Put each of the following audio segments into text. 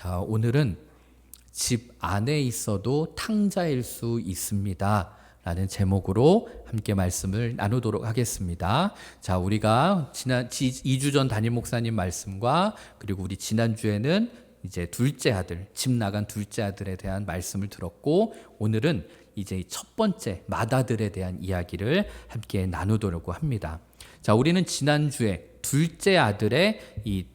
자, 오늘은 집 안에 있어도 탕자일 수 있습니다. 라는 제목으로 함께 말씀을 나누도록 하겠습니다. 자, 우리가 지난 2주 전 담임 목사님 말씀과 그리고 우리 지난주에는 이제 둘째 아들, 집 나간 둘째 아들에 대한 말씀을 들었고 오늘은 이제 첫 번째 맏아들에 대한 이야기를 함께 나누도록 합니다. 자, 우리는 지난주에 둘째 아들의 이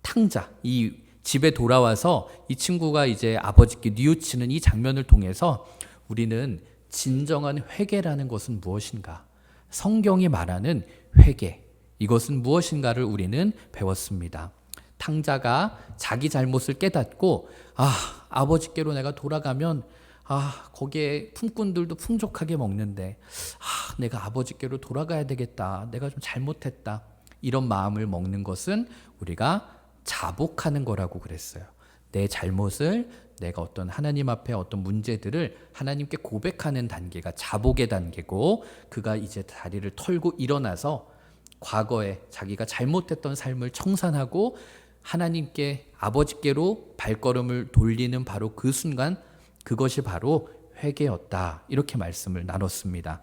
탕자, 이 집에 돌아와서 이 친구가 이제 아버지께 뉘우치는 이 장면을 통해서 우리는 진정한 회개라는 것은 무엇인가? 성경이 말하는 회개. 이것은 무엇인가를 우리는 배웠습니다. 탕자가 자기 잘못을 깨닫고 아, 아버지께로 내가 돌아가면 아, 거기에 품꾼들도 풍족하게 먹는데 아, 내가 아버지께로 돌아가야 되겠다. 내가 좀 잘못했다. 이런 마음을 먹는 것은 우리가 자복하는 거라고 그랬어요. 내 잘못을 내가 어떤 하나님 앞에 어떤 문제들을 하나님께 고백하는 단계가 자복의 단계고 그가 이제 다리를 털고 일어나서 과거에 자기가 잘못했던 삶을 청산하고 하나님께 아버지께로 발걸음을 돌리는 바로 그 순간 그것이 바로 회개였다. 이렇게 말씀을 나눴습니다.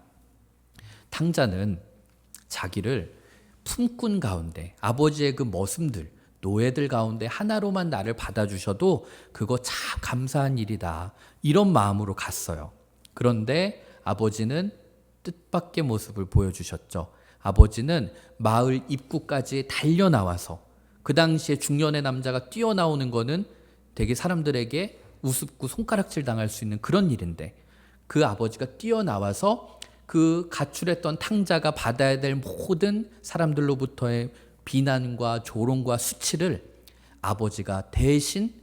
탕자는 자기를 품꾼 가운데 아버지의 그 머슴들 노예들 가운데 하나로만 나를 받아주셔도 그거 참 감사한 일이다. 이런 마음으로 갔어요. 그런데 아버지는 뜻밖의 모습을 보여주셨죠. 아버지는 마을 입구까지 달려 나와서 그 당시에 중년의 남자가 뛰어나오는 거는 되게 사람들에게 우습고 손가락질 당할 수 있는 그런 일인데 그 아버지가 뛰어나와서 그 가출했던 탕자가 받아야 될 모든 사람들로부터의 비난과 조롱과 수치를 아버지가 대신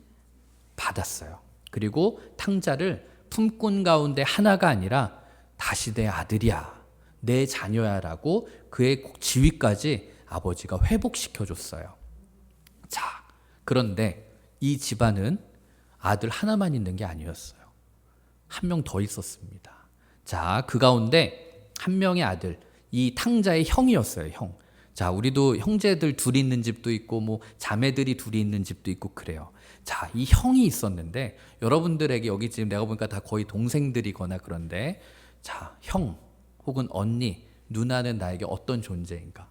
받았어요. 그리고 탕자를 품꾼 가운데 하나가 아니라 다시 내 아들이야, 내 자녀야라고 그의 지위까지 아버지가 회복시켜 줬어요. 자, 그런데 이 집안은 아들 하나만 있는 게 아니었어요. 한 명 더 있었습니다. 자, 그 가운데 한 명의 아들, 이 탕자의 형이었어요, 형. 자, 우리도 형제들 둘이 있는 집도 있고, 뭐, 자매들이 둘이 있는 집도 있고, 그래요. 자, 이 형이 있었는데, 여러분들에게 여기 지금 내가 보니까 다 거의 동생들이거나 그런데, 자, 형, 혹은 언니, 누나는 나에게 어떤 존재인가?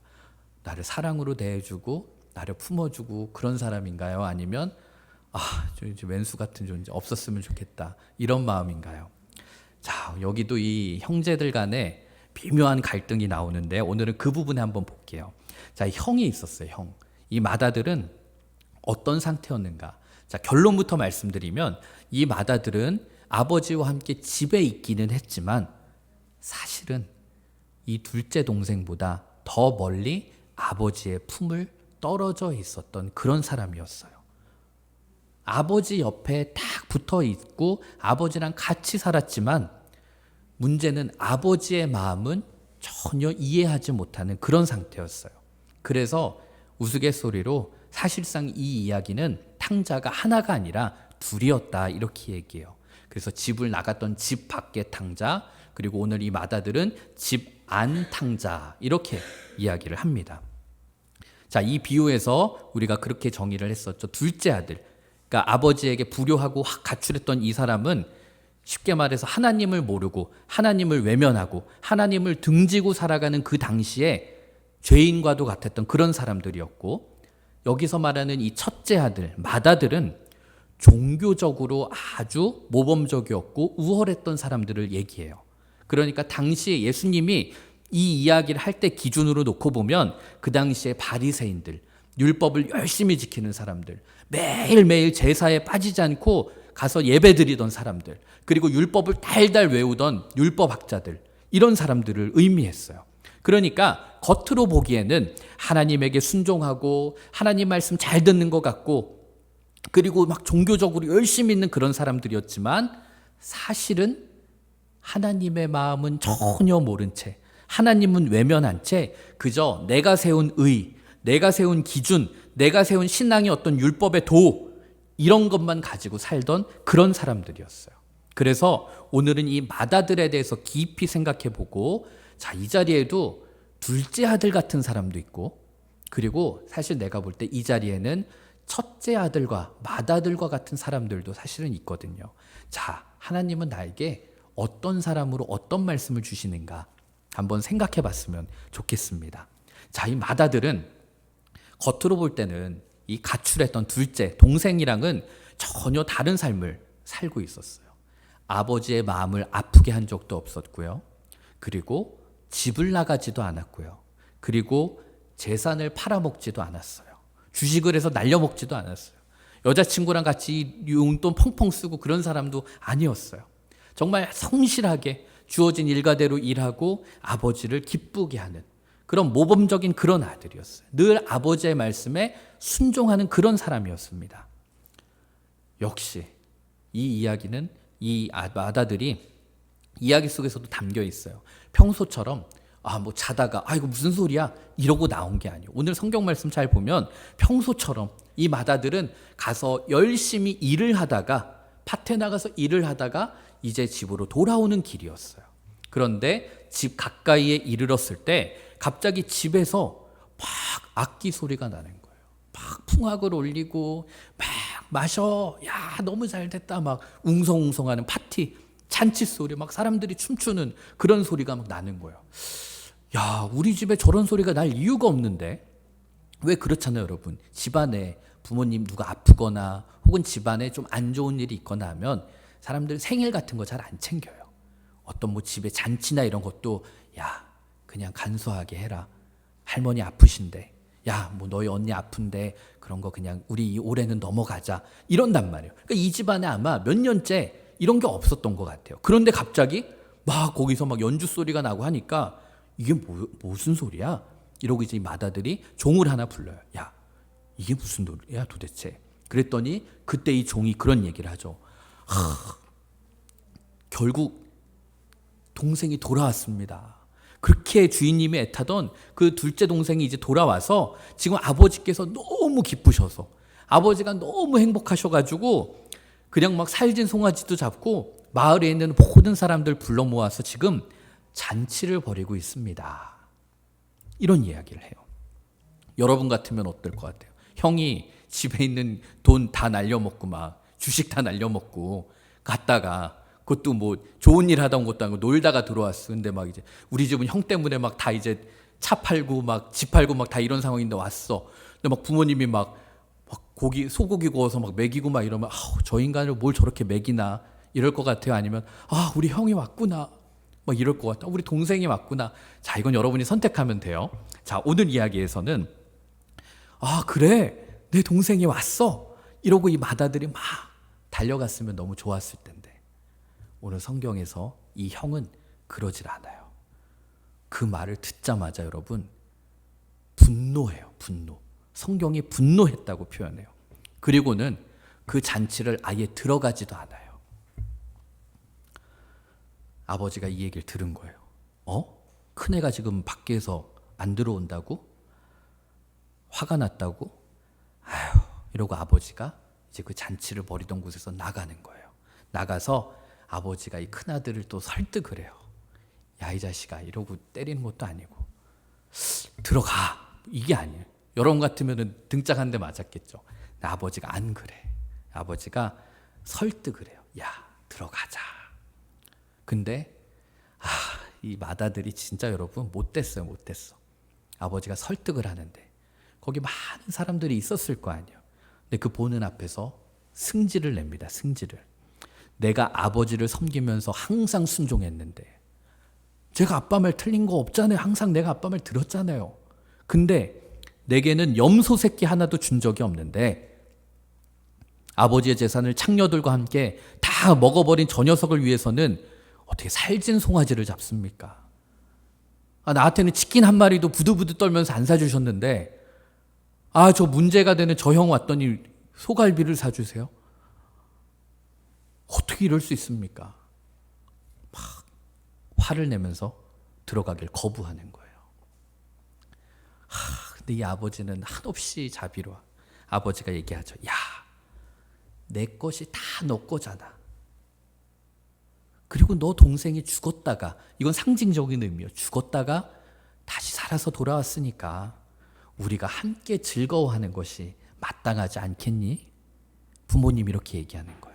나를 사랑으로 대해주고, 나를 품어주고, 그런 사람인가요? 아니면, 아, 저 이제 왼수 같은 존재 없었으면 좋겠다. 이런 마음인가요? 자, 여기도 이 형제들 간에 비묘한 갈등이 나오는데 오늘은 그 부분에 한번 볼게요. 자, 형이 있었어요, 형. 이 맏아들은 어떤 상태였는가? 자, 결론부터 말씀드리면 이 맏아들은 아버지와 함께 집에 있기는 했지만 사실은 이 둘째 동생보다 더 멀리 아버지의 품을 떨어져 있었던 그런 사람이었어요. 아버지 옆에 딱 붙어 있고 아버지랑 같이 살았지만 문제는 아버지의 마음은 전혀 이해하지 못하는 그런 상태였어요. 그래서 우스갯소리로 사실상 이 이야기는 탕자가 하나가 아니라 둘이었다 이렇게 얘기해요. 그래서 집을 나갔던 집 밖의 탕자 그리고 오늘 이 맏아들은 집 안 탕자 이렇게 이야기를 합니다. 자, 이 비유에서 우리가 그렇게 정의를 했었죠. 둘째 아들. 그러니까 아버지에게 불효하고 가출했던 이 사람은 쉽게 말해서 하나님을 모르고 하나님을 외면하고 하나님을 등지고 살아가는 그 당시에 죄인과도 같았던 그런 사람들이었고 여기서 말하는 이 첫째 아들, 맏아들은 종교적으로 아주 모범적이었고 우월했던 사람들을 얘기해요. 그러니까 당시에 예수님이 이 이야기를 할 때 기준으로 놓고 보면 그 당시에 바리새인들, 율법을 열심히 지키는 사람들, 매일매일 제사에 빠지지 않고 가서 예배 드리던 사람들, 그리고 율법을 달달 외우던 율법학자들, 이런 사람들을 의미했어요. 그러니까 겉으로 보기에는 하나님에게 순종하고 하나님 말씀 잘 듣는 것 같고 그리고 막 종교적으로 열심히 있는 그런 사람들이었지만 사실은 하나님의 마음은 전혀 모른 채 하나님은 외면한 채 그저 내가 세운 의, 내가 세운 기준, 내가 세운 신앙의 어떤 율법의 도 이런 것만 가지고 살던 그런 사람들이었어요. 그래서 오늘은 이 마다들에 대해서 깊이 생각해 보고 자, 이 자리에도 둘째 아들 같은 사람도 있고 그리고 사실 내가 볼 때 이 자리에는 첫째 아들과 맏아들과 같은 사람들도 사실은 있거든요. 자, 하나님은 나에게 어떤 사람으로 어떤 말씀을 주시는가 한번 생각해 봤으면 좋겠습니다. 자, 이 맏아들은 겉으로 볼 때는 이 가출했던 둘째 동생이랑은 전혀 다른 삶을 살고 있었어요. 아버지의 마음을 아프게 한 적도 없었고요. 그리고 집을 나가지도 않았고요. 그리고 재산을 팔아먹지도 않았어요. 주식을 해서 날려먹지도 않았어요. 여자친구랑 같이 용돈 펑펑 쓰고 그런 사람도 아니었어요. 정말 성실하게 주어진 일가대로 일하고 아버지를 기쁘게 하는 그런 모범적인 그런 아들이었어요. 늘 아버지의 말씀에 순종하는 그런 사람이었습니다. 역시 이 이야기는 이 아- 아다들이 이야기 속에서도 담겨 있어요. 평소처럼 아 뭐 자다가 아 이거 무슨 소리야 이러고 나온 게 아니에요. 오늘 성경 말씀 잘 보면 평소처럼 이 마다들은 가서 열심히 일을 하다가 밭에 나가서 일을 하다가 이제 집으로 돌아오는 길이었어요. 그런데 집 가까이에 이르렀을 때 갑자기 집에서 막 악기 소리가 나는 거예요. 막 풍악을 올리고 막 마셔 야 너무 잘 됐다 막 웅성웅성하는 파티 잔치 소리 막 사람들이 춤추는 그런 소리가 막 나는 거예요. 야 우리 집에 저런 소리가 날 이유가 없는데 왜 그렇잖아요 여러분 집안에 부모님 누가 아프거나 혹은 집안에 좀 안 좋은 일이 있거나 하면 사람들 생일 같은 거 잘 안 챙겨요. 어떤 뭐 집에 잔치나 이런 것도 야 그냥 간소하게 해라. 할머니 아프신데 야 뭐 너희 언니 아픈데 그런 거 그냥 우리 이 올해는 넘어가자 이런단 말이에요. 그러니까 이 집안에 아마 몇 년째 이런 게 없었던 것 같아요. 그런데 갑자기 막 거기서 막 연주 소리가 나고 하니까 이게 뭐, 무슨 소리야? 이러고 이제 이 마다들이 종을 하나 불러요. 야 이게 무슨 소리야 도대체? 그랬더니 그때 이 종이 그런 얘기를 하죠. 하, 결국 동생이 돌아왔습니다. 그렇게 주인님이 애타던 그 둘째 동생이 이제 돌아와서 지금 아버지께서 너무 기쁘셔서 아버지가 너무 행복하셔가지고 그냥 막 살진 송아지도 잡고 마을에 있는 모든 사람들 불러 모아서 지금 잔치를 벌이고 있습니다. 이런 이야기를 해요. 여러분 같으면 어떨 것 같아요? 형이 집에 있는 돈 다 날려먹고 막 주식 다 날려먹고 갔다가 그것도 뭐 좋은 일온 것도 아니고 놀다가 들어왔어. 근데 막 이제 우리 집은 형 때문에 막 다 이제 차 팔고 막 집 팔고 막 다 이런 상황인데 왔어. 근데 막 부모님이 막, 막 고기 소고기 구워서 막 먹이고 막 이러면 아우 저 인간을 뭘 저렇게 먹이나 이럴 것 같아요. 아니면 아 우리 형이 왔구나. 막 이럴 것 같다. 우리 동생이 왔구나. 자 이건 여러분이 선택하면 돼요. 자 오늘 이야기에서는 아 그래 내 동생이 왔어. 이러고 이 마다들이 막 달려갔으면 너무 좋았을 텐데. 오늘 성경에서 이 형은 그러질 않아요. 그 말을 듣자마자 여러분 분노해요. 분노. 성경이 분노했다고 표현해요. 그리고는 그 잔치를 아예 들어가지도 않아요. 아버지가 이 얘기를 들은 거예요. 어? 큰애가 지금 밖에서 안 들어온다고? 화가 났다고? 아휴, 이러고 아버지가 이제 그 잔치를 벌이던 곳에서 나가는 거예요. 나가서 아버지가 이 큰아들을 또 설득을 해요. 야, 이 자식아, 이러고 때리는 것도 아니고. 들어가. 이게 아니에요. 여러분 같으면 등짝 한 대 맞았겠죠. 아버지가 안 그래. 아버지가 설득을 해요. 야, 들어가자. 근데, 아, 이 마다들이 진짜 여러분 못됐어요, 못됐어. 아버지가 설득을 하는데, 거기 많은 사람들이 있었을 거 아니에요. 근데 그 보는 앞에서 승질을 냅니다, 승질을. 내가 아버지를 섬기면서 항상 순종했는데 제가 아빠 말 틀린 거 없잖아요. 항상 내가 아빠 말 들었잖아요. 근데 내게는 염소 새끼 하나도 준 적이 없는데 아버지의 재산을 창녀들과 함께 다 먹어버린 저 녀석을 위해서는 어떻게 살찐 송아지를 잡습니까? 아, 나한테는 치킨 한 마리도 부들부들 떨면서 안 사주셨는데 아, 저 문제가 되는 저 형 왔더니 소갈비를 사주세요? 어떻게 이럴 수 있습니까? 막 화를 내면서 들어가길 거부하는 거예요. 하, 근데 이 아버지는 한없이 자비로워. 아버지가 얘기하죠. 야, 내 것이 다 너 거잖아. 그리고 너 동생이 죽었다가 이건 상징적인 의미예요. 죽었다가 다시 살아서 돌아왔으니까 우리가 함께 즐거워하는 것이 마땅하지 않겠니? 부모님 이렇게 얘기하는 거예요.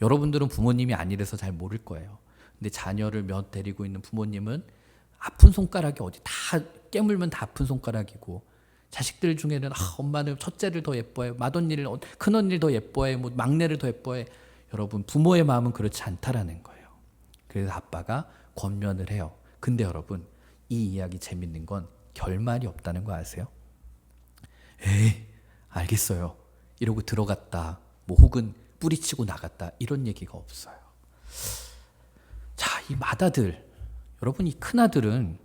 여러분들은 부모님이 아니라서 잘 모를 거예요. 근데 자녀를 몇 데리고 있는 부모님은 아픈 손가락이 어디 다 깨물면 다 아픈 손가락이고 자식들 중에는 아, 엄마는 첫째를 더 예뻐해, 맏언니를 어, 큰언니를 더 예뻐해, 뭐 막내를 더 예뻐해. 여러분 부모의 마음은 그렇지 않다라는 거예요. 그래서 아빠가 권면을 해요. 근데 여러분 이 이야기 재밌는 건 결말이 없다는 거 아세요? 에이 알겠어요. 이러고 들어갔다. 뭐 혹은 뿌리치고 나갔다. 이런 얘기가 없어요. 자, 이 맏아들. 여러분 이 큰아들은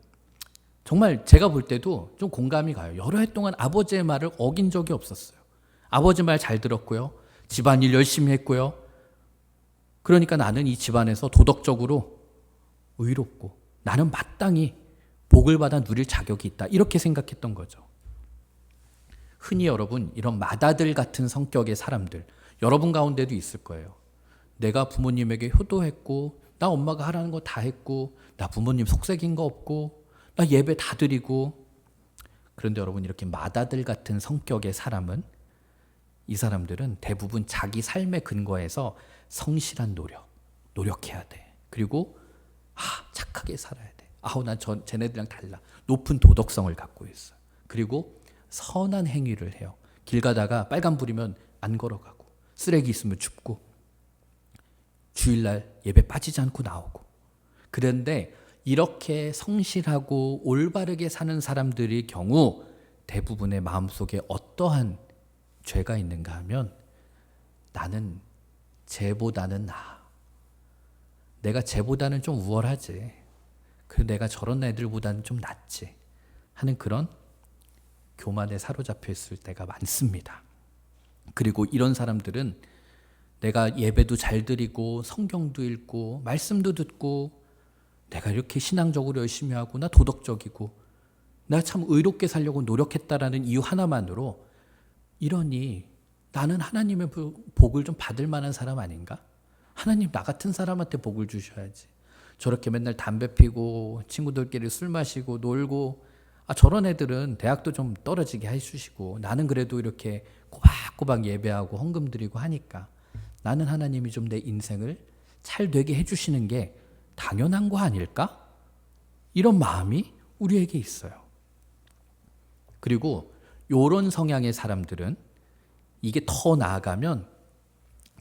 정말 제가 볼 때도 좀 공감이 가요. 여러 해 동안 아버지의 말을 어긴 적이 없었어요. 아버지 말 잘 들었고요. 집안일 열심히 했고요. 그러니까 나는 이 집안에서 도덕적으로 의롭고 나는 마땅히 복을 받아 누릴 자격이 있다. 이렇게 생각했던 거죠. 흔히 여러분 이런 맏아들 같은 성격의 사람들 여러분 가운데도 있을 거예요. 내가 부모님에게 효도했고 나 엄마가 하라는 거 다 했고 나 부모님 속색인 거 없고 나 예배 다 드리고 그런데 여러분 이렇게 맏아들 같은 성격의 사람은 이 사람들은 대부분 자기 삶의 근거에서 성실한 노력, 노력해야 돼. 그리고 아 착하게 살아야 돼. 아우 난 저 쟤네들이랑 달라. 높은 도덕성을 갖고 있어. 그리고 선한 행위를 해요. 길 가다가 빨간불이면 안 걸어가고 쓰레기 있으면 줍고 주일날 예배 빠지지 않고 나오고 그런데 이렇게 성실하고 올바르게 사는 사람들의 경우 대부분의 마음속에 어떠한 죄가 있는가 하면 나는 쟤보다는 나. 내가 쟤보다는 좀 우월하지. 그 내가 저런 애들보다는 좀 낫지. 하는 그런 교만에 사로잡혀 있을 때가 많습니다. 그리고 이런 사람들은 내가 예배도 잘 드리고 성경도 읽고 말씀도 듣고 내가 이렇게 신앙적으로 열심히 하고 나 도덕적이고 나 참 의롭게 살려고 노력했다라는 이유 하나만으로 이러니 나는 하나님의 복을 좀 받을 만한 사람 아닌가? 하나님 나 같은 사람한테 복을 주셔야지. 저렇게 맨날 담배 피고 친구들끼리 술 마시고 놀고 아 저런 애들은 대학도 좀 떨어지게 해주시고 나는 그래도 이렇게 꼬박꼬박 예배하고 헌금 드리고 하니까 나는 하나님이 좀 내 인생을 잘 되게 해주시는 게 당연한 거 아닐까? 이런 마음이 우리에게 있어요. 그리고 요런 성향의 사람들은 이게 더 나아가면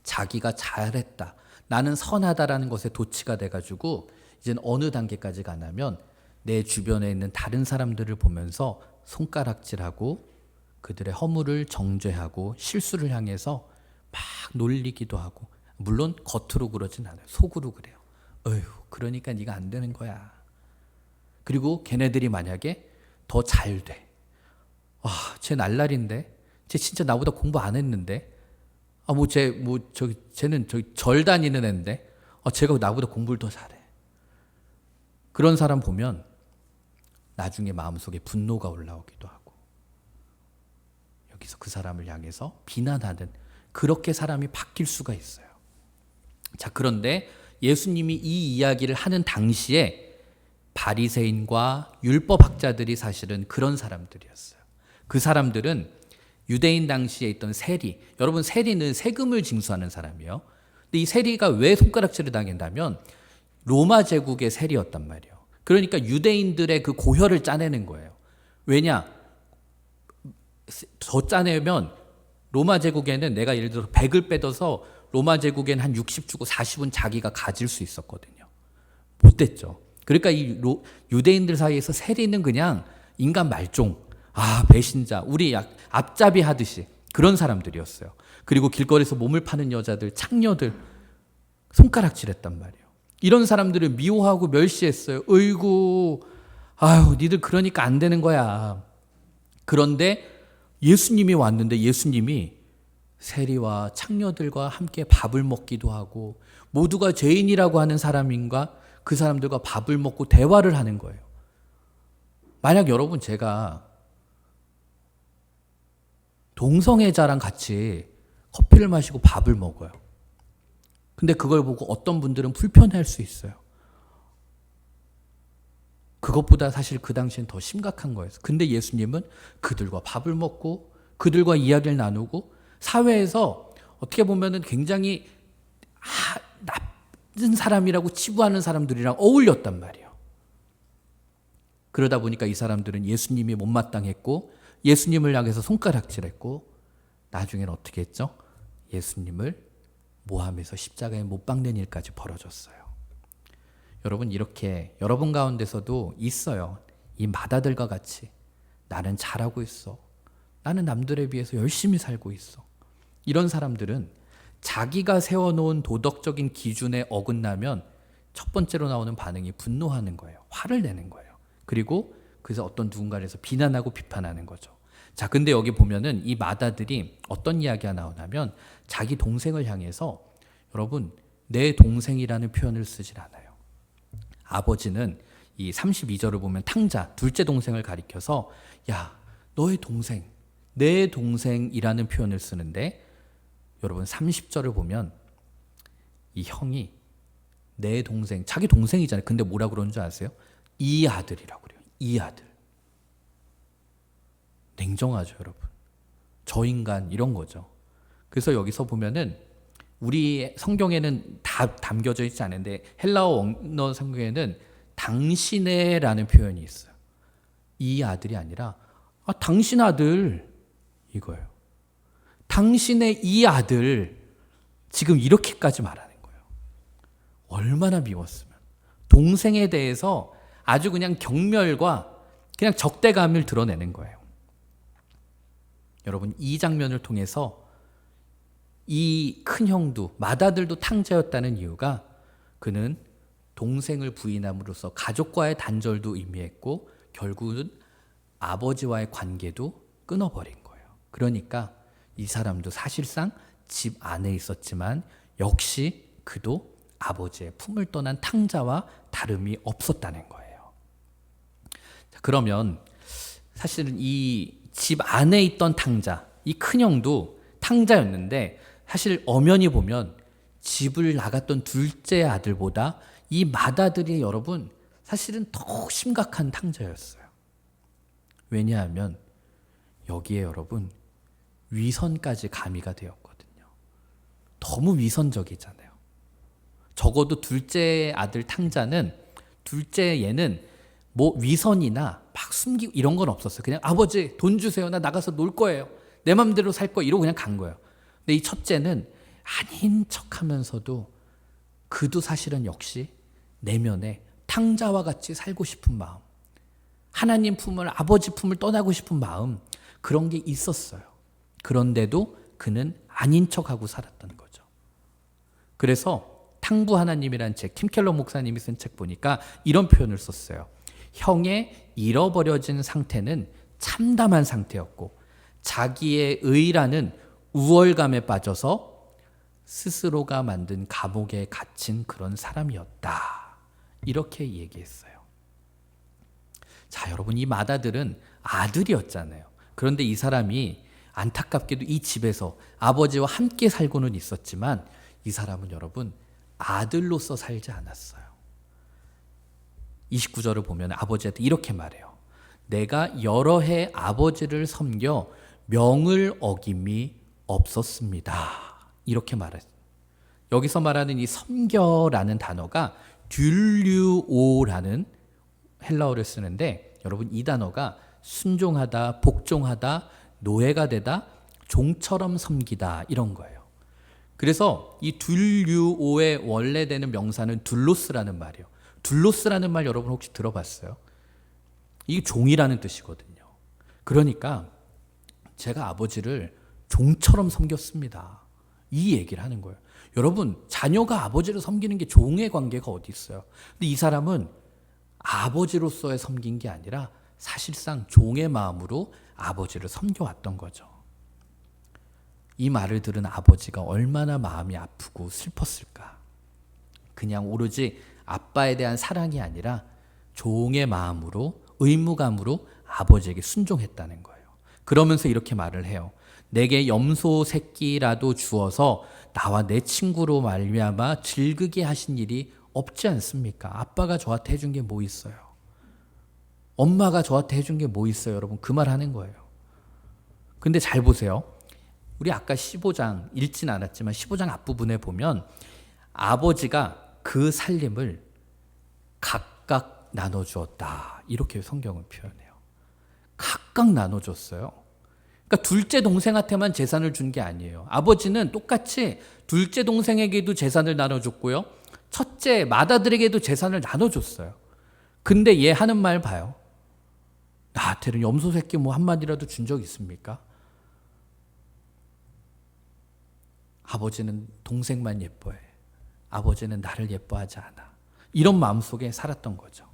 자기가 잘했다. 나는 선하다라는 것에 도치가 돼가지고 이젠 어느 단계까지 가냐면 내 주변에 있는 다른 사람들을 보면서 손가락질하고 그들의 허물을 정죄하고 실수를 향해서 막 놀리기도 하고 물론 겉으로 그러진 않아요. 속으로 그래요. 어휴, 그러니까 네가 안 되는 거야. 그리고 걔네들이 만약에 더 잘 돼. 아, 쟤 날라리인데. 쟤 진짜 나보다 공부 안 했는데. 아, 뭐, 쟤, 뭐, 저기, 쟤는 저기 절 다니는 애인데. 아, 쟤가 나보다 공부를 더 잘해. 그런 사람 보면 나중에 마음속에 분노가 올라오기도 하고. 여기서 그 사람을 향해서 비난하는 그렇게 사람이 바뀔 수가 있어요. 자, 그런데 예수님이 이 이야기를 하는 당시에 바리새인과 율법 학자들이 사실은 그런 사람들이었어요. 그 사람들은 유대인 당시에 있던 세리, 여러분 세리는 세금을 징수하는 사람이에요. 근데 이 세리가 왜 손가락질을 당했냐면 로마 제국의 세리였단 말이에요. 그러니까 유대인들의 그 고혈을 짜내는 거예요. 왜냐? 더 짜내면 로마 제국에는 내가 예를 들어 100을 빼둬서 로마 제국엔 한60 주고 40은 자기가 가질 수 있었거든요. 못 됐죠. 그러니까 이 로, 유대인들 사이에서 세리는 그냥 인간 말종, 아, 배신자, 우리 약, 앞잡이 하듯이 그런 사람들이었어요. 그리고 길거리에서 몸을 파는 여자들, 창녀들, 손가락질 했단 말이에요. 이런 사람들을 미워하고 멸시했어요. 어이구, 아유, 니들 그러니까 안 되는 거야. 그런데 예수님이 왔는데 예수님이 세리와 창녀들과 함께 밥을 먹기도 하고 모두가 죄인이라고 하는 사람인가 그 사람들과 밥을 먹고 대화를 하는 거예요. 만약 여러분 제가 동성애자랑 같이 커피를 마시고 밥을 먹어요. 근데 그걸 보고 어떤 분들은 불편할 수 있어요. 그것보다 사실 그 당시엔 더 심각한 거예요. 근데 예수님은 그들과 밥을 먹고 그들과 이야기를 나누고 사회에서 어떻게 보면은 굉장히 아, 나쁜 사람이라고 치부하는 사람들이랑 어울렸단 말이에요. 그러다 보니까 이 사람들은 예수님이 못마땅했고 예수님을 향해서 손가락질했고 나중에는 어떻게 했죠? 예수님을 모함해서 십자가에 못 박는 일까지 벌어졌어요. 여러분 이렇게 여러분 가운데서도 있어요. 이 마다들과 같이 나는 잘하고 있어. 나는 남들에 비해서 열심히 살고 있어. 이런 사람들은 자기가 세워놓은 도덕적인 기준에 어긋나면 첫 번째로 나오는 반응이 분노하는 거예요. 화를 내는 거예요. 그리고 그래서 어떤 누군가에서 비난하고 비판하는 거죠. 자, 근데 여기 보면은 이 마다들이 어떤 이야기가 나오냐면 자기 동생을 향해서 여러분 내 동생이라는 표현을 쓰질 않아요. 아버지는 이 32절을 보면 탕자 둘째 동생을 가리켜서 야 너의 동생 내 동생이라는 표현을 쓰는데 여러분 30절을 보면 이 형이 내 동생 자기 동생이잖아요. 근데 뭐라 그러는 줄 아세요? 이 아들이라고 그래요. 이 아들. 냉정하죠, 여러분. 저 인간 이런 거죠. 그래서 여기서 보면은 우리 성경에는 다 담겨져 있지 않은데 헬라어 원어 성경에는 당신의라는 표현이 있어요. 이 아들이 아니라 아, 당신 아들 이거예요. 당신의 이 아들 지금 이렇게까지 말하는 거예요. 얼마나 미웠으면 동생에 대해서 아주 그냥 경멸과 그냥 적대감을 드러내는 거예요. 여러분 이 장면을 통해서 이 큰 형도 맏아들도 탕자였다는 이유가 그는 동생을 부인함으로써 가족과의 단절도 의미했고 결국은 아버지와의 관계도 끊어버린 거예요. 그러니까 이 사람도 사실상 집 안에 있었지만 역시 그도 아버지의 품을 떠난 탕자와 다름이 없었다는 거예요. 자, 그러면 사실은 이 집 안에 있던 탕자, 이 큰형도 탕자였는데 사실 엄연히 보면 집을 나갔던 둘째 아들보다 이 맏아들이 여러분 사실은 더 심각한 탕자였어요. 왜냐하면 여기에 여러분 위선까지 가미가 되었거든요. 너무 위선적이잖아요. 적어도 둘째 아들 탕자는 둘째 얘는 뭐 위선이나 막 숨기고 이런 건 없었어요. 그냥 아버지 돈 주세요. 나 나가서 놀 거예요. 내 맘대로 살 거 이러고 그냥 간 거예요. 근데 이 첫째는 아닌 척 하면서도 그도 사실은 역시 내면에 탕자와 같이 살고 싶은 마음, 하나님 품을 아버지 품을 떠나고 싶은 마음 그런 게 있었어요. 그런데도 그는 아닌 척하고 살았던 거죠. 그래서 탕부 하나님이란 책, 팀켈러 목사님이 쓴 책 보니까 이런 표현을 썼어요. 형의 잃어버려진 상태는 참담한 상태였고 자기의 의라는 우월감에 빠져서 스스로가 만든 감옥에 갇힌 그런 사람이었다. 이렇게 얘기했어요. 자, 여러분 이 마다들은 아들이었잖아요. 그런데 이 사람이 안타깝게도 이 집에서 아버지와 함께 살고는 있었지만 이 사람은 여러분 아들로서 살지 않았어요. 29절을 보면 아버지한테 이렇게 말해요. 내가 여러 해 아버지를 섬겨 명을 어김이 없었습니다. 이렇게 말했어요. 여기서 말하는 이 섬겨라는 단어가 듈류오라는 헬라어를 쓰는데 여러분 이 단어가 순종하다, 복종하다, 노예가 되다, 종처럼 섬기다 이런 거예요. 그래서 이 둘류오의 원래 되는 명사는 둘로스라는 말이에요. 둘로스라는 말 여러분 혹시 들어봤어요? 이게 종이라는 뜻이거든요. 그러니까 제가 아버지를 종처럼 섬겼습니다. 이 얘기를 하는 거예요. 여러분, 자녀가 아버지를 섬기는 게 종의 관계가 어디 있어요? 근데 이 사람은 아버지로서의 섬긴 게 아니라 사실상 종의 마음으로 아버지를 섬겨왔던 거죠. 이 말을 들은 아버지가 얼마나 마음이 아프고 슬펐을까. 그냥 오로지 아빠에 대한 사랑이 아니라 종의 마음으로 의무감으로 아버지에게 순종했다는 거예요. 그러면서 이렇게 말을 해요. 내게 염소 새끼라도 주어서 나와 내 친구로 말미암아 즐기게 하신 일이 없지 않습니까? 아빠가 저한테 해준 게 뭐 있어요? 엄마가 저한테 해준 게 뭐 있어요? 여러분 그 말 하는 거예요. 근데 잘 보세요. 우리 아까 15장 읽진 않았지만 15장 앞부분에 보면 아버지가 그 살림을 각각 나눠 주었다. 이렇게 성경을 표현해요. 각각 나눠 줬어요. 그러니까 둘째 동생한테만 재산을 준 게 아니에요. 아버지는 똑같이 둘째 동생에게도 재산을 나눠줬고요. 첫째 맏아들에게도 재산을 나눠줬어요. 근데 얘 하는 말 봐요. 나한테는 염소 새끼 뭐 한마디라도 준 적 있습니까? 아버지는 동생만 예뻐해. 아버지는 나를 예뻐하지 않아. 이런 마음속에 살았던 거죠.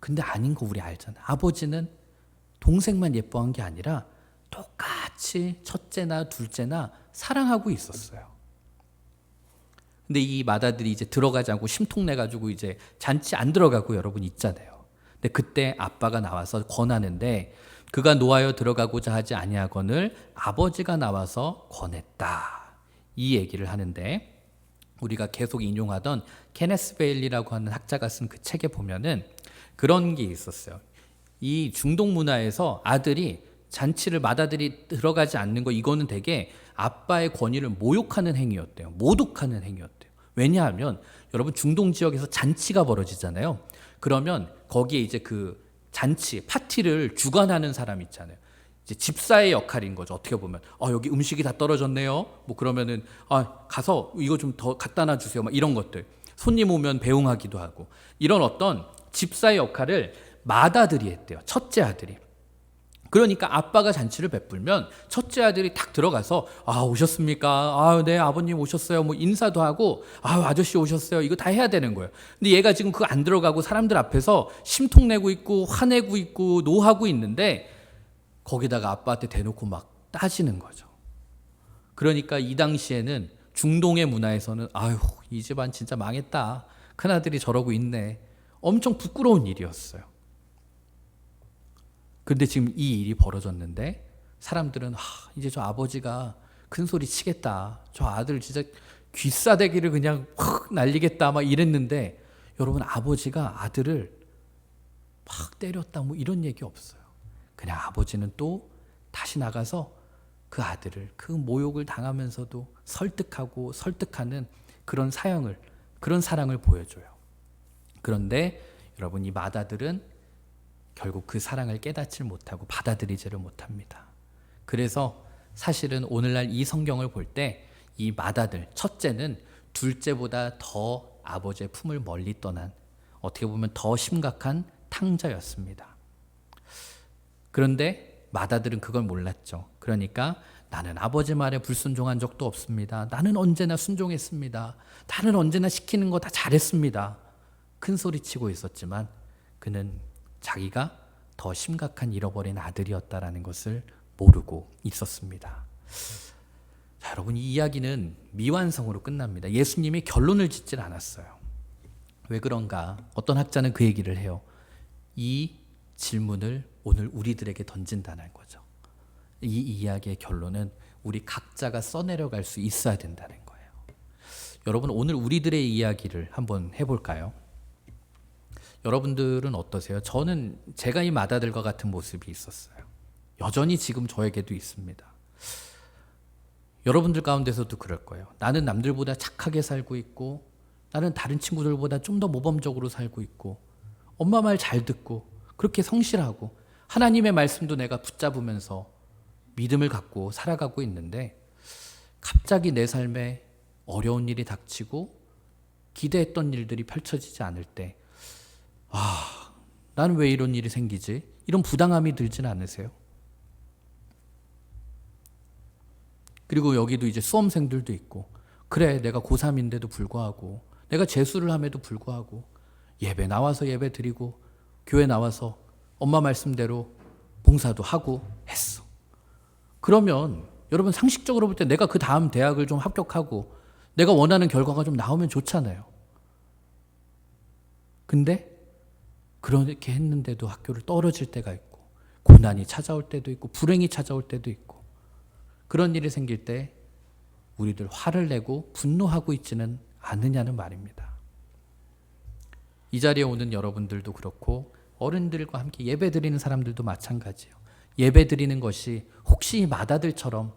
근데 아닌 거 우리 알잖아. 아버지는 동생만 예뻐한 게 아니라 똑같이 첫째나 둘째나 사랑하고 있었어요. 근데 이 맏아들이 이제 들어가지 않고 심통내 가지고 이제 잔치 안 들어가고 여러분 있잖아요. 근데 그때 아빠가 나와서 권하는데 그가 노하여 들어가고자 하지 아니하거늘 아버지가 나와서 권했다. 이 얘기를 하는데 우리가 계속 인용하던 케네스 베일리라고 하는 학자가 쓴 그 책에 보면은 그런 게 있었어요. 이 중동 문화에서 아들이 잔치를 맏아들이 들어가지 않는 거 이거는 되게 아빠의 권위를 모욕하는 행위였대요. 모독하는 행위였대요. 왜냐하면 여러분 중동 지역에서 잔치가 벌어지잖아요. 그러면 거기에 이제 그 잔치 파티를 주관하는 사람 있잖아요. 이제 집사의 역할인 거죠. 어떻게 보면 아 여기 음식이 다 떨어졌네요. 뭐 그러면은 아 가서 이거 좀 더 갖다 놔 주세요. 막 이런 것들. 손님 오면 배웅하기도 하고 이런 어떤 집사의 역할을 맏아들이 했대요. 첫째 아들이. 그러니까 아빠가 잔치를 베풀면 첫째 아들이 탁 들어가서 아 오셨습니까? 아 네 아버님 오셨어요. 뭐 인사도 하고 아 아저씨 오셨어요. 이거 다 해야 되는 거예요. 근데 얘가 지금 그거 안 들어가고 사람들 앞에서 심통 내고 있고 화내고 있고 노하고 있는데 거기다가 아빠한테 대놓고 막 따지는 거죠. 그러니까 이 당시에는 중동의 문화에서는 아유 이 집안 진짜 망했다. 큰 아들이 저러고 있네. 엄청 부끄러운 일이었어요. 근데 지금 이 일이 벌어졌는데 사람들은 아, 이제 저 아버지가 큰 소리 치겠다. 저 아들 진짜 귀싸대기를 그냥 확 날리겠다 막 이랬는데 여러분 아버지가 아들을 막 때렸다 뭐 이런 얘기 없어요. 그냥 아버지는 또 다시 나가서 그 아들을 그 모욕을 당하면서도 설득하고 설득하는 그런 사형을 그런 사랑을 보여줘요. 그런데 여러분 이 맏아들은 결국 그 사랑을 깨닫지 못하고 받아들이지를 못합니다. 그래서 사실은 오늘날 이 성경을 볼 때이 맏아들 첫째는 둘째보다 더 아버지의 품을 멀리 떠난 어떻게 보면 더 심각한 탕자였습니다. 그런데 맏아들은 그걸 몰랐죠. 그러니까 나는 아버지 말에 불순종한 적도 없습니다. 나는 언제나 순종했습니다. 나는 언제나 시키는 거 다 잘했습니다. 큰 소리 치고 있었지만 그는 자기가 더 심각한 잃어버린 아들이었다라는 것을 모르고 있었습니다. 자, 여러분 이 이야기는 미완성으로 끝납니다. 예수님이 결론을 짓질 않았어요. 왜 그런가? 어떤 학자는 그 얘기를 해요. 이 질문을 오늘 우리들에게 던진다는 거죠. 이 이야기의 결론은 우리 각자가 써내려갈 수 있어야 된다는 거예요. 여러분 오늘 우리들의 이야기를 한번 해볼까요? 여러분들은 어떠세요? 저는 제가 이 맏아들과 같은 모습이 있었어요. 여전히 지금 저에게도 있습니다. 여러분들 가운데서도 그럴 거예요. 나는 남들보다 착하게 살고 있고, 나는 다른 친구들보다 좀 더 모범적으로 살고 있고, 엄마 말 잘 듣고, 그렇게 성실하고, 하나님의 말씀도 내가 붙잡으면서 믿음을 갖고 살아가고 있는데, 갑자기 내 삶에 어려운 일이 닥치고, 기대했던 일들이 펼쳐지지 않을 때, 아, 나는 왜 이런 일이 생기지? 이런 부당함이 들진 않으세요? 그리고 여기도 이제 수험생들도 있고, 그래, 내가 고3인데도 불구하고, 내가 재수를 함에도 불구하고, 예배 나와서 예배 드리고, 교회 나와서 엄마 말씀대로 봉사도 하고 했어. 그러면 여러분 상식적으로 볼 때 내가 그 다음 대학을 좀 합격하고, 내가 원하는 결과가 좀 나오면 좋잖아요. 근데 그렇게 했는데도 학교를 떨어질 때가 있고 고난이 찾아올 때도 있고 불행이 찾아올 때도 있고 그런 일이 생길 때 우리들 화를 내고 분노하고 있지는 않느냐는 말입니다. 이 자리에 오는 여러분들도 그렇고 어른들과 함께 예배 드리는 사람들도 마찬가지예요. 예배 드리는 것이 혹시 이 마다들처럼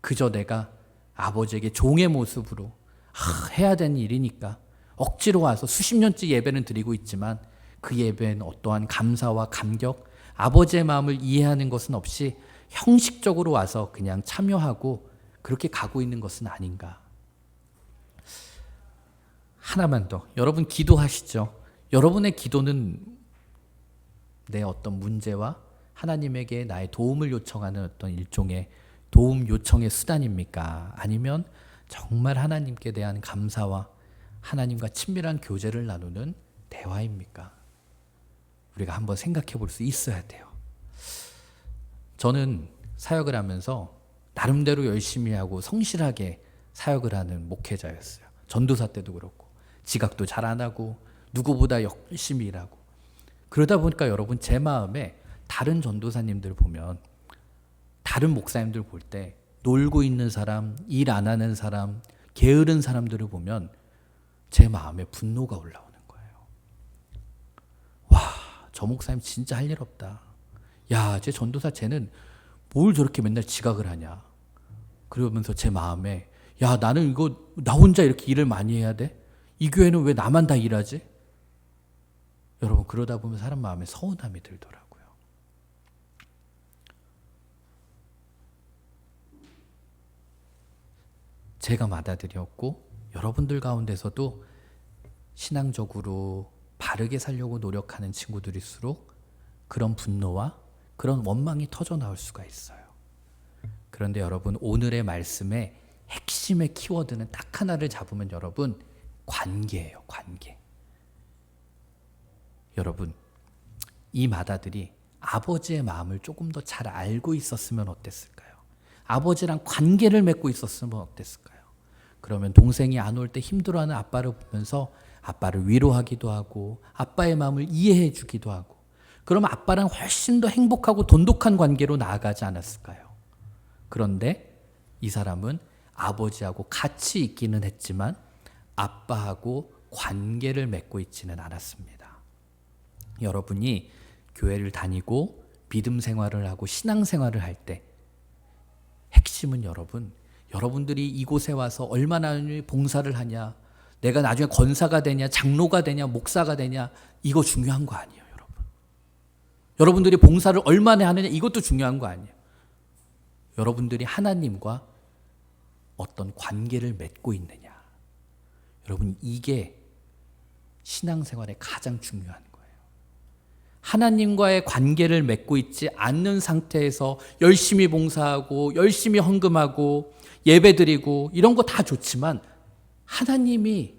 그저 내가 아버지에게 종의 모습으로 아, 해야 되는 일이니까 억지로 와서 수십 년째 예배는 드리고 있지만 그 예배는 어떠한 감사와 감격, 아버지의 마음을 이해하는 것은 없이 형식적으로 와서 그냥 참여하고 그렇게 가고 있는 것은 아닌가. 하나만 더. 여러분 기도하시죠. 여러분의 기도는 내 어떤 문제와 하나님에게 나의 도움을 요청하는 어떤 일종의 도움 요청의 수단입니까? 아니면 정말 하나님께 대한 감사와 하나님과 친밀한 교제를 나누는 대화입니까? 우리가 한번 생각해 볼 수 있어야 돼요. 저는 사역을 하면서 나름대로 열심히 하고 성실하게 사역을 하는 목회자였어요. 전도사 때도 그렇고 지각도 잘 안 하고 누구보다 열심히 일하고 그러다 보니까 여러분 제 마음에 다른 전도사님들 보면 다른 목사님들 볼 때 놀고 있는 사람, 일 안 하는 사람, 게으른 사람들을 보면 제 마음에 분노가 거예요. 와, 저 목사님 진짜 할 일 없다. 야, 제 전도사 쟤는 뭘 저렇게 맨날 지각을 하냐. 그러면서 제 마음에 야, 나는 이거 나 혼자 이렇게 일을 많이 해야 돼? 이 교회는 왜 나만 다 일하지? 여러분 그러다 보면 사람 마음에 서운함이 들더라고요. 제가 맏아들이었고 여러분들 가운데서도 신앙적으로 바르게 살려고 노력하는 친구들일수록 그런 분노와 그런 원망이 터져 나올 수가 있어요. 그런데 여러분 오늘의 말씀의 핵심의 키워드는 딱 하나를 잡으면 여러분 관계예요, 관계. 여러분 이 마다들이 아버지의 마음을 조금 더 잘 알고 있었으면 어땠을까요? 아버지랑 관계를 맺고 있었으면 어땠을까요? 그러면 동생이 안 올 때 힘들어하는 아빠를 보면서 아빠를 위로하기도 하고 아빠의 마음을 이해해 주기도 하고 그러면 아빠랑 훨씬 더 행복하고 돈독한 관계로 나아가지 않았을까요? 그런데 이 사람은 아버지하고 같이 있기는 했지만 아빠하고 관계를 맺고 있지는 않았습니다. 여러분이 교회를 다니고 믿음 생활을 하고 신앙 생활을 할 때 핵심은 여러분 여러분들이 이곳에 와서 얼마나 봉사를 하냐 내가 나중에 권사가 되냐 장로가 되냐 목사가 되냐 이거 중요한 거 아니에요 여러분. 여러분들이 봉사를 얼마나 하느냐 이것도 중요한 거 아니에요. 여러분들이 하나님과 어떤 관계를 맺고 있느냐. 여러분 이게 신앙생활의 가장 중요한 거예요. 하나님과의 관계를 맺고 있지 않는 상태에서 열심히 봉사하고 열심히 헌금하고 예배 드리고 이런 거 다 좋지만 하나님이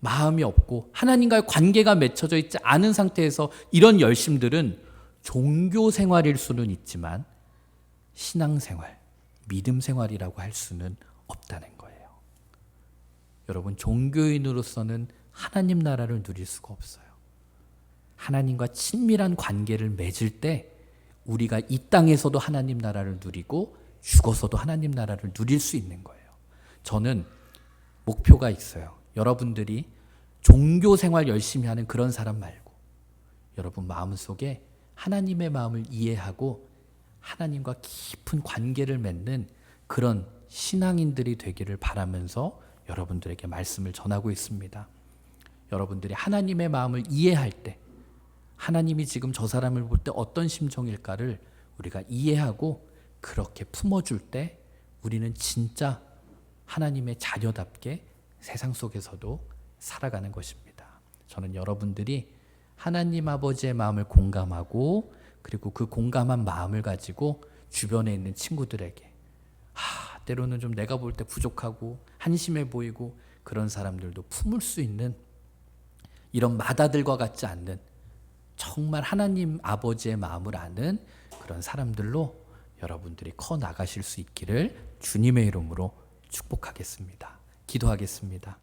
마음이 없고 하나님과의 관계가 맺혀져 있지 않은 상태에서 이런 열심들은 종교 생활일 수는 있지만 신앙 생활, 믿음 생활이라고 할 수는 없다는 거예요. 여러분 종교인으로서는 하나님 나라를 누릴 수가 없어요. 하나님과 친밀한 관계를 맺을 때 우리가 이 땅에서도 하나님 나라를 누리고 죽어서도 하나님 나라를 누릴 수 있는 거예요. 저는 목표가 있어요. 여러분들이 종교 생활 열심히 하는 그런 사람 말고 여러분 마음속에 하나님의 마음을 이해하고 하나님과 깊은 관계를 맺는 그런 신앙인들이 되기를 바라면서 여러분들에게 말씀을 전하고 있습니다. 여러분들이 하나님의 마음을 이해할 때 하나님이 지금 저 사람을 볼 때 어떤 심정일까를 우리가 이해하고 그렇게 품어줄 때 우리는 진짜 하나님의 자녀답게 세상 속에서도 살아가는 것입니다. 저는 여러분들이 하나님 아버지의 마음을 공감하고 그리고 그 공감한 마음을 가지고 주변에 있는 친구들에게 아, 때로는 좀 내가 볼 때 부족하고 한심해 보이고 그런 사람들도 품을 수 있는 이런 마다들과 같지 않는 정말 하나님 아버지의 마음을 아는 그런 사람들로 여러분들이 커 나가실 수 있기를 주님의 이름으로 축복하겠습니다. 기도하겠습니다.